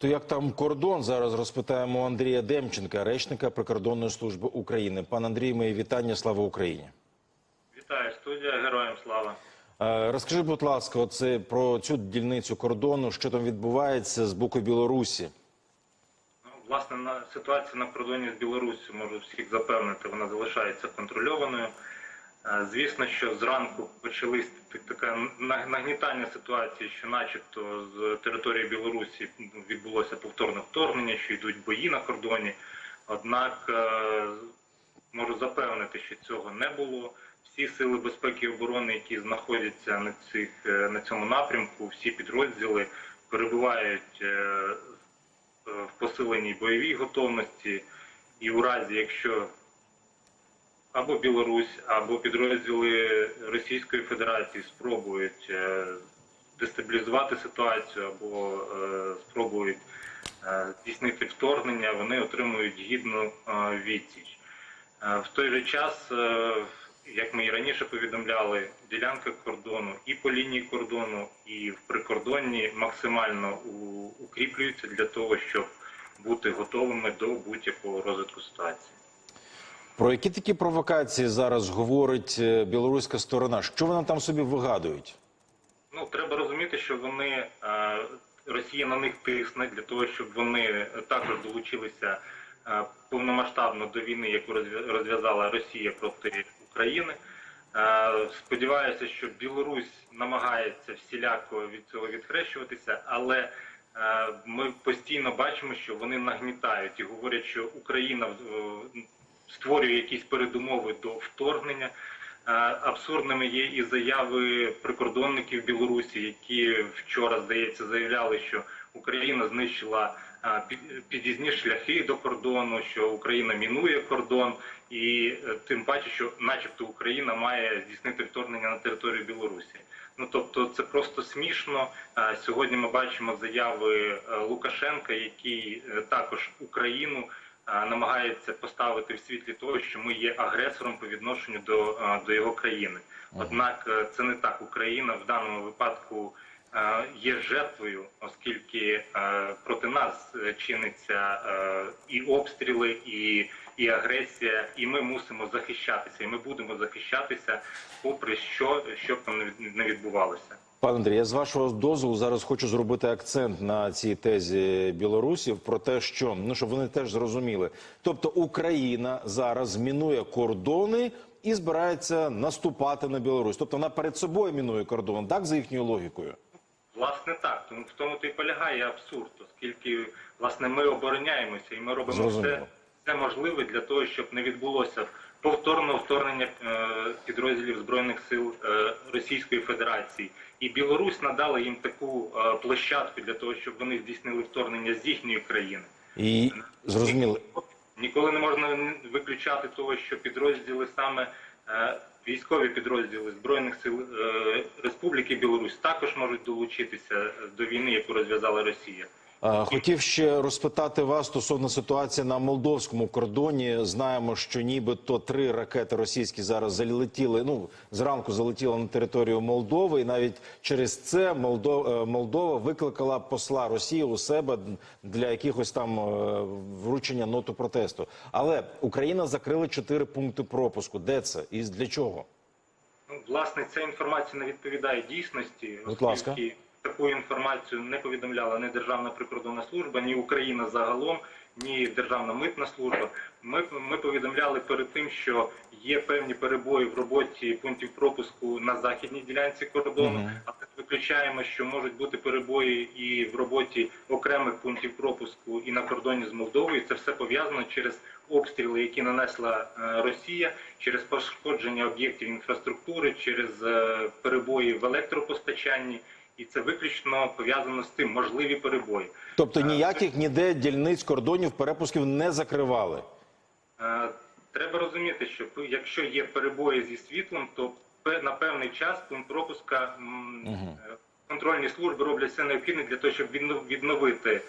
То як там кордон зараз розпитаємо Андрія Демченка, речника прикордонної служби України. Пан Андрій, мої вітання. Слава Україні. Вітаю, студія, героям слава. Е, Розкажи, будь ласка, оце про цю дільницю кордону, що там відбувається з боку Білорусі. Ну, власне, на ситуація на кордоні з Білоруссю можу всіх запевнити, вона залишається контрольованою. Е, Звісно, що зранку почались таке нагнітання ситуації, що, начебто, з території Білорусі відбулося повторне вторгнення, що йдуть бої на кордоні. Однак е, можу запевнити, що цього не було. Всі сили безпеки і оборони, які знаходяться на цих е, на цьому напрямку, всі підрозділи перебувають в посиленій бойовій готовності, і у разі, якщо або Білорусь, або підрозділи Російської Федерації спробують е, дестабілізувати ситуацію або е, спробують е, здійснити вторгнення, вони отримують гідну відсіч. В той же час, як ми і раніше повідомляли, ділянка кордону і по лінії кордону, і в прикордонні максимально укріплюються для того, щоб бути готовими до будь-якого розвитку ситуації. Про які такі провокації зараз говорить е, білоруська сторона? Що вони там собі вигадують? Ну треба розуміти, що вони е, Росія на них тисне для того, щоб вони також долучилися е, повномасштабно до війни, яку розв'я- розв'язала Росія проти України. Сподіваюся, що Білорусь намагається всіляко від цього відхрещуватися, але ми постійно бачимо, що вони нагнітають і говорять, що Україна створює якісь передумови до вторгнення. Е, Абсурдними є і заяви прикордонників Білорусі, які вчора здається заявляли, що Україна знищила е, під'їзні шляхи до кордону, що Україна мінує кордон, і е, тим паче, що, начебто, Україна має здійснити вторгнення на територію Білорусі. Ну тобто, це просто смішно. Сьогодні ми бачимо заяви Лукашенка, який також Україну намагається поставити в світлі того, що ми є агресором по відношенню до, е, до його країни. Однак е, це не так. Україна в даному випадку е, є жертвою, оскільки е, проти нас е, чиниться е, і обстріли, і, і агресія, і ми мусимо захищатися, і ми будемо захищатися, попри що, що б там не відбувалося. Пане Андрій, я з вашого дозволу зараз хочу зробити акцент на цій тезі білорусів про те, що ну щоб вони теж зрозуміли. Тобто Україна зараз мінує кордони і збирається наступати на Білорусь. Тобто вона перед собою мінує кордон, так за їхньою логікою. Власне так, тому в тому то і полягає абсурд, оскільки власне ми обороняємося і ми робимо все, все можливе для того, щоб не відбулося повторного вторгнення е, підрозділів збройних сил е, Російської Федерації. І Білорусь надала їм таку е, площадку для того, щоб вони здійснили вторгнення з їхньої країни. І зрозуміло. Ніколи не можна виключати того, що підрозділи саме військові підрозділи збройних сил Республіки Білорусь також можуть долучитися до війни, яку розв'язала Росія. А, Хотів ще розпитати вас стосовно ситуації на молдовському кордоні. Знаємо, що нібито три ракети російські зараз залетіли. Ну зранку залетіли на територію Молдови, і навіть через це Молдова, Молдова викликала посла Росії у себе для якихось там е, вручення ноту протесту. Але Україна закрила чотири пункти пропуску. Де це і для чого? Ну, власне, ця інформація не відповідає дійсності, Будь ласка. оскільки таку інформацію не повідомляла ні Державна прикордонна служба, ні Україна загалом, ні Державна митна служба. Ми, ми повідомляли перед тим, що є певні перебої в роботі пунктів пропуску на західній ділянці кордону, Мгм. але виключаємо, що можуть бути перебої і в роботі окремих пунктів пропуску і на кордоні з Молдовою. Це все пов'язано через обстріли, які нанесла е, Росія, через пошкодження об'єктів інфраструктури, через е, перебої в електропостачанні, і це виключно пов'язано з тим можливі перебої. Тобто ніяких ніде дільниць кордонів перепусків не закривали. Е, Треба розуміти, що якщо є перебої зі світлом, то на певний час пункт пропуска е, контрольні служби роблять все необхідне для того, щоб відно- відновити е,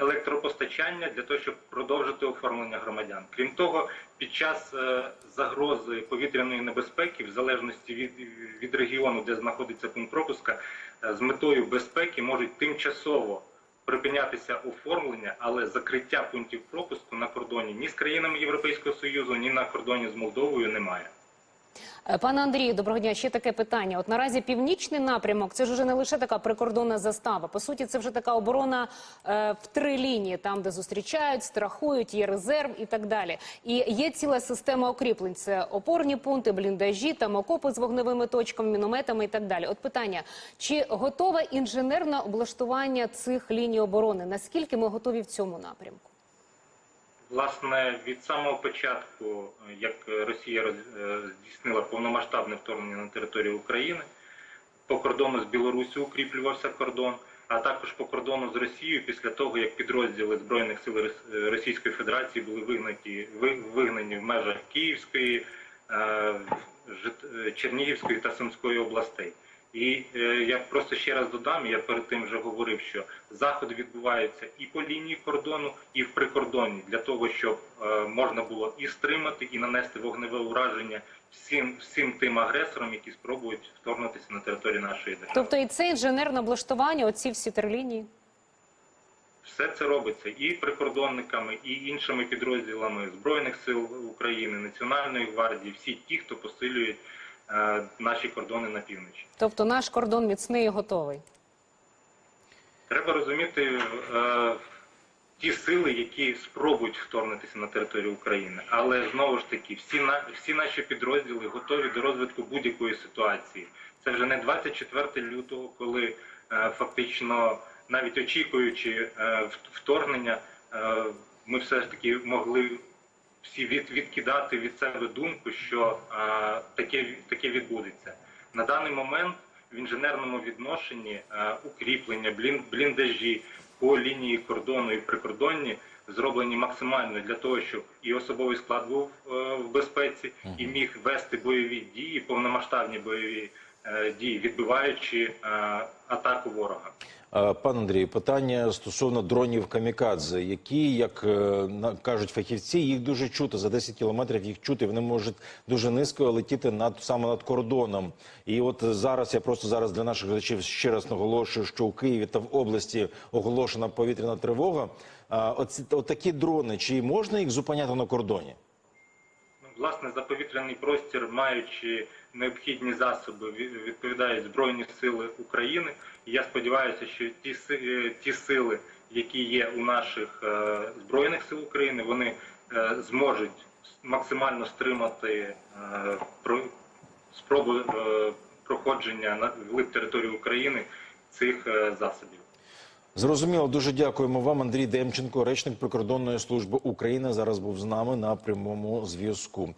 електропостачання, для того, щоб продовжити оформлення громадян. Крім того, під час е, загрози повітряної небезпеки, в залежності від, від регіону, де знаходиться пункт пропуска, е, з метою безпеки можуть тимчасово припинятися оформлення, але закриття пунктів пропуску на кордоні ні з країнами Європейського Союзу, ні на кордоні з Молдовою немає. Е, Пане Андрію, доброго дня. Ще таке питання. От наразі північний напрямок це ж вже не лише така прикордонна застава. По суті, це вже така оборона е, в три лінії, там де зустрічають, страхують, є резерв і так далі. І є ціла система укріплень. Це опорні пункти, бліндажі, там окопи з вогневими точками, мінометами і так далі. От питання: чи готове інженерне облаштування цих ліній оборони? Наскільки ми готові в цьому напрямку? Власне, від самого початку, е, як Росія е, здійснила повномасштабне вторгнення на територію України, по кордону з Білорусі укріплювався кордон, а також по кордону з Росією після того, як підрозділи збройних сил е, Російської Федерації були вигнаті вигнані в межах Київської, Чернігівської та Сумської областей. І е, я просто ще раз додам, я перед тим вже говорив, що заходи відбуваються і по лінії кордону, і в прикордонні для того, щоб е, можна було і стримати, і нанести вогневе ураження всім всім тим агресорам, які спробують вторгнутися на територію нашої держави. Тобто і це інженерне облаштування, оці всі три лінії. Все це робиться і прикордонниками, і іншими підрозділами збройних сил України, Національної гвардії, всі ті, хто посилюють е, наші кордони на півночі. Тобто наш кордон міцний і готовий. Треба розуміти е, ті сили, які спробують вторгнутися на територію України. Але знову ж таки, всі на всі наші підрозділи готові до розвитку будь-якої ситуації. Це вже не 24 лютого, коли е, фактично, навіть очікуючи е, вторгнення, е, ми все ж таки могли всі від, відкидати від себе думку, що е, таке, таке відбудеться. На даний момент в інженерному відношенні е, укріплення, блін, бліндажі по лінії кордону і прикордонні зроблені максимально для того, щоб і особовий склад був е, в безпеці, і міг вести бойові дії, повномасштабні бойові е, дії, відбиваючи е, атаку ворога. Е, Пан Андрій, питання стосовно дронів камікадзе, які, як е, кажуть фахівці, їх дуже чути за 10 кілометрів. Їх чути. Вони можуть дуже низько летіти над саме над кордоном. І от зараз я просто зараз для наших глядачів ще раз наголошую, що у Києві та в області оголошена повітряна тривога. А оці от такі дрони, чи можна їх зупиняти на кордоні? Власне, за повітряний простір, маючи необхідні засоби, відповідають Збройні Сили України. І я сподіваюся, що ті, е, ті сили, які є у наших е, Збройних сил України, вони е, зможуть максимально стримати про, спробу проходження на глиб території України цих засобів. Зрозуміло, дуже дякуємо вам, Андрій Демченко, речник прикордонної служби України. Зараз був з нами на прямому зв'язку.